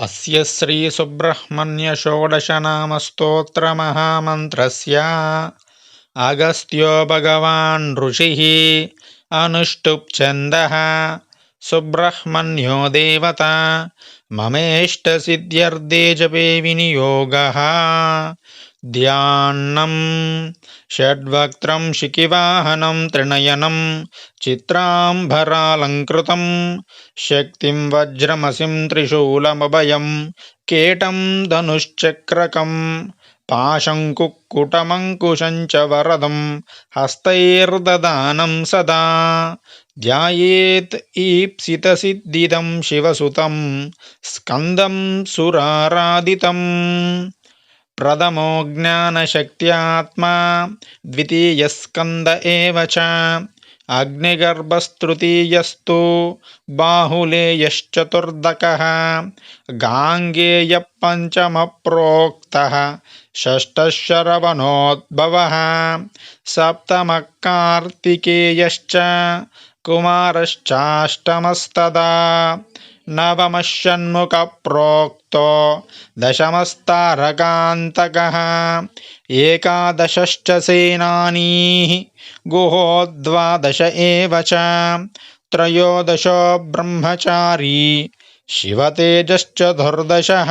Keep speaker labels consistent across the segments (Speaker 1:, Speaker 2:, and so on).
Speaker 1: अस्य श्रीसुब्रह्मण्यषोडशनामस्तोत्रमहामन्त्रस्य अगस्त्यो भगवान् ऋषिः अनुष्टुप्छन्दः సుబ్రహ్మణ్యో దేవత మమేష్టసిద్ధ్యర్థే జపే వినియోగ ధ్యాన్నం షడ్వక్త్రం శిఖివాహనం త్రినయనం చిత్రాంబరాలంకృతం శక్తిం వజ్రమసిం త్రిశూలమభయం కేటం ధనుశ్చక్రకం पाशङ्कुक्कुटमङ्कुशं च वरदं हस्तैर्ददानं सदा ध्यायेत् ईप्सितसिद्धिदं शिवसुतं स्कन्दं सुराराधितम् प्रथमो ज्ञानशक्त्यात्मा द्वितीयस्कन्द एव च अग्निगर्भस्तृतीयस्तु बाहुलेयश्चतुर्दकः गाङ्गेयः पञ्चमप्रोक्तः षष्ठशरवणोद्भवः सप्तमः कार्तिकेयश्च कुमारश्चाष्टमस्तदा नवमषण्मुखप्रोक्तो दशमस्तारकान्तकः एकादशश्च सेनानीः गुहो द्वादश एव च त्रयोदशो ब्रह्मचारी शिवतेजश्चतुर्दशः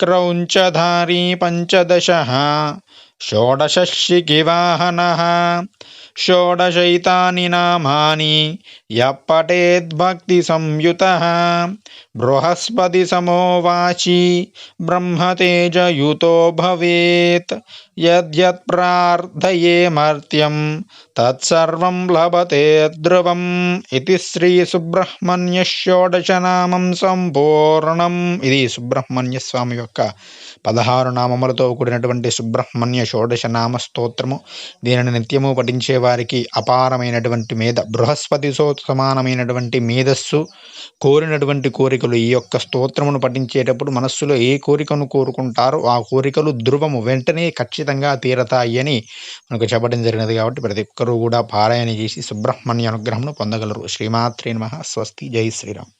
Speaker 1: क्रौञ्चधारी पञ्चदशः षोडशशिखिवाहनः షోడశైతాని నామాని యప్పటేద్భక్తిసంయుతः బృహస్పతి సమో వాచి బ్రహ్మతేజయుతో భవేత్ యద్యత్ప్రార్థయేమర్త్యం తత్సర్వం లభతే ధ్రువం ఇది శ్రీ సుబ్రహ్మణ్య షోడశనామం సంపూర్ణం ఇది సుబ్రహ్మణ్య స్వామి యొక్క పదహారు నామములతో కూడినటువంటి సుబ్రహ్మణ్య షోడశ నామ స్తోత్రము. దీనిని నిత్యము పఠించేవారు వారికి అపారమైనటువంటి మేధ బృహస్పతితో సమానమైనటువంటి మేధస్సు కోరినటువంటి కోరికలు ఈ యొక్క స్తోత్రమును పఠించేటప్పుడు మనస్సులో ఏ కోరికను కోరుకుంటారో ఆ కోరికలు ధ్రువము వెంటనే ఖచ్చితంగా తీరతాయి అని మనకు చెప్పడం జరిగినది కాబట్టి ప్రతి ఒక్కరూ కూడా పారాయణ చేసి సుబ్రహ్మణ్య అనుగ్రహమును పొందగలరు. శ్రీమాత్రే నమ. స్వస్తి. జై శ్రీరామ్.